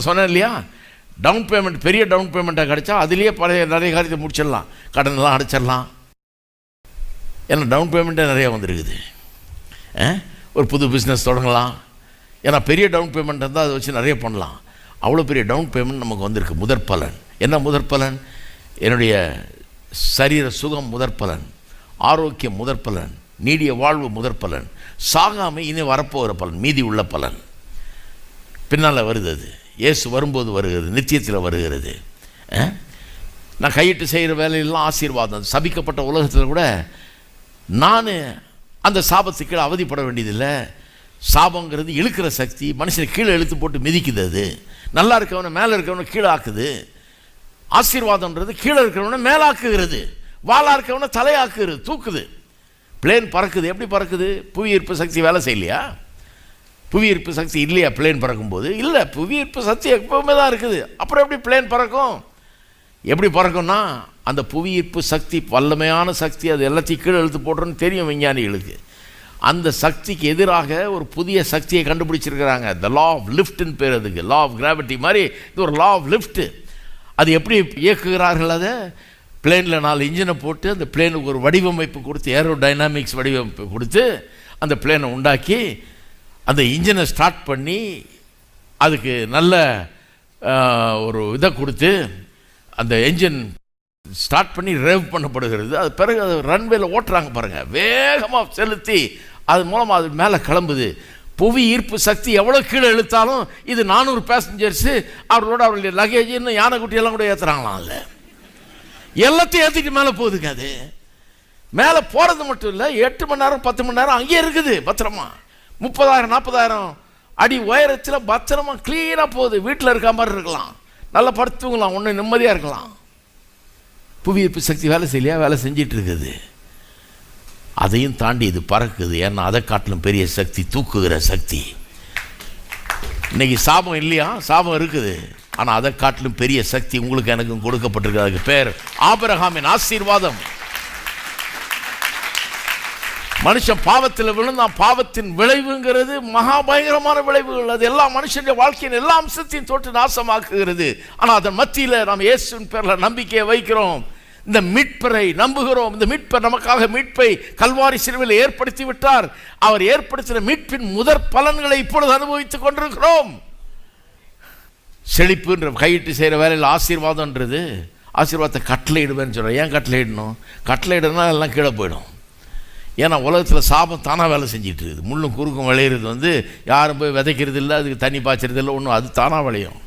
சொன்னேன் இல்லையா? Down payment பெரிய டவுன் பேமெண்ட்டாக கிடைச்சா அதுலேயே பழைய நிறைய காரியத்தை முடிச்சிடலாம். கடனெல்லாம் அடைச்சிடலாம். ஏன்னா டவுன் பேமெண்ட்டே நிறையா வந்திருக்குது. ஆ? ஒரு புது பிஸ்னஸ் தொடங்கலாம். ஏன்னா பெரிய டவுன் பேமெண்ட் இருந்தால் அதை வச்சு நிறைய பண்ணலாம். அவ்வளோ பெரிய டவுன் பேமெண்ட் நமக்கு வந்திருக்கு. முதற் பலன் என்ன முதற் பலன் என்னுடைய சரீர சுகம் முதற் பலன் ஆரோக்கியம் முதற் பலன் நீடிய வாழ்வு முதற் பலன் சாகாமை இனி வரப்போகிற பலன். மீதி உள்ள பலன். பின்னால் வருது அது. இயேசு வரும்போது வருகிறது நித்தியத்தில் வருகிறது. ஆ? நான் கையிட்டு செய்கிற வேலையெல்லாம் ஆசீர்வாதம். சபிக்கப்பட்ட உலகத்தில் கூட நான் அந்த சாபத்துக்கு கீழே அவதிப்பட வேண்டியதில்லை. சாபங்கிறது இழுக்கிற சக்தி மனுஷனை கீழே இழுத்து போட்டு மிதிக்குது அது. நல்லா இருக்கவனை மேலே இருக்கவனை கீழே ஆக்குது. ஆசீர்வாதம்ன்றது கீழே இருக்கிறவனை மேலாக்குகிறது வாழா இருக்கவனை தலையாக்குகிறது தூக்குது. பிளேன் பறக்குது. எப்படி பறக்குது? புவி ஈர்ப்பு சக்தி வேலை செய்யலையா? புவி ஈர்ப்பு சக்தி இல்லையா? பிளேன் பறக்கும்போது. இல்லை புவி ஈர்ப்பு சக்தி எப்பவுமே தான் இருக்குது. அப்புறம் எப்படி பிளேன் பறக்கும்? எப்படி பறக்கும்னா அந்த புவி ஈர்ப்பு சக்தி வல்லமையான சக்தி அது எல்லாத்தையும் கீழே இழுத்து போட்டுருன்னு தெரியும் விஞ்ஞானிகளுக்கு. அந்த சக்திக்கு எதிராக ஒரு புதிய சக்தியை கண்டுபிடிச்சிருக்கிறாங்க. த லா ஆஃப் லிஃப்ட்னு பேர் அதுக்கு. லா ஆஃப் கிராவிட்டி மாதிரி இது ஒரு லா ஆஃப் லிஃப்ட்டு அது எப்படி இயக்குகிறார்கள் அதை? பிளேனில் நாலு இன்ஜினை போட்டு அந்த பிளேனுக்கு ஒரு வடிவமைப்பு கொடுத்து ஏரோ டைனாமிக்ஸ் வடிவமைப்பு கொடுத்து அந்த பிளேனை உண்டாக்கி அந்த இன்ஜினை ஸ்டார்ட் பண்ணி அதுக்கு நல்ல ஒரு இதை கொடுத்து அந்த என்ஜின் ஸ்டார்ட் பண்ணி ரேவ் பண்ணப்படுகிறது. அது பிறகு அது ரன்வேல ஓட்டுறாங்க பாருங்கள் வேகமாக செலுத்தி அது மூலமாக அது மேலே கிளம்புது. புவி ஈர்ப்பு சக்தி எவ்வளோ கீழே இழுத்தாலும் இது நானூறு பேசஞ்சர்ஸு அவர்களோட அவருடைய லகேஜ் இன்னும் யானைக்குட்டியெல்லாம் கூட ஏற்றுறாங்களாம் அதில். எல்லாத்தையும் ஏற்றிட்டு மேலே போகுதுங்க அது. மேலே போகிறது மட்டும் இல்லை எட்டு மணி நேரம் பத்து மணி நேரம் அங்கேயே இருக்குது பத்திரமா. முப்பதாயிரம் நாற்பதாயிரம் அடி உயரத்தில் பத்திரமா க்ளீனாக போகுது. வீட்டில் இருக்க மாதிரி இருக்கலாம். நல்லா படுத்துங்களாம் ஒன்று நிம்மதியாக இருக்கலாம். புவி ஈர்ப்பு சக்தி வேலை செய்யலையா? வேலை செஞ்சிட்டு இருக்குது. அதையும் தாண்டி இது பறக்குது. ஏன்னா அதை காட்டிலும் பெரிய சக்தி தூக்குகிற சக்தி. இன்றைக்கி சாபம் இல்லையா? சாபம் இருக்குது. ஆனால் அதை காட்டிலும் பெரிய சக்தி உங்களுக்கு எனக்கும் கொடுக்கப்பட்டிருக்கு. அதுக்கு பேர் ஆபிரகாமின் ஆசீர்வாதம். மனுஷன் பாவத்தில் விழுந்தான். பாவத்தின் விளைவுங்கிறது மகா பயங்கரமான விளைவுகள். அது எல்லா மனுஷனுடைய வாழ்க்கையின் எல்லா அம்சத்தையும் தொட்டு நாசமாக்குகிறது. ஆனால் அதன் மத்தியில் நாம் இயேசுவின் பேரில் நம்பிக்கையை வைக்கிறோம். இந்த மீட்பரை நம்புகிறோம். இந்த மீட்பர் நமக்காக மீட்பை கல்வாரி சிறுவில் ஏற்படுத்தி விட்டார் அவர் ஏற்படுத்தின மீட்பின் முதற் பலன்களை இப்பொழுது அனுபவித்துக் கொண்டிருக்கிறோம். செழிப்புன்ற கையிட்டு செய்கிற வேலையில் ஆசீர்வாதம்ன்றது. ஆசீர்வாதத்தை கட்டளையிடுவேன்னு சொல்கிறேன் ஏன் கட்டளையிடணும்? கட்டளையிடனா எல்லாம் கீழே போயிடும். ஏன்னா உலகத்தில் சாபம் தானாக வேலை செஞ்சிட்டு இருக்குது. முள்ளும் குறுக்கும் விளையிறது வந்து யாரும் போய் விதைக்கிறது இல்லை அதுக்கு தண்ணி பாய்ச்சறது இல்லை ஒன்றும் அது தானாக விளையும்.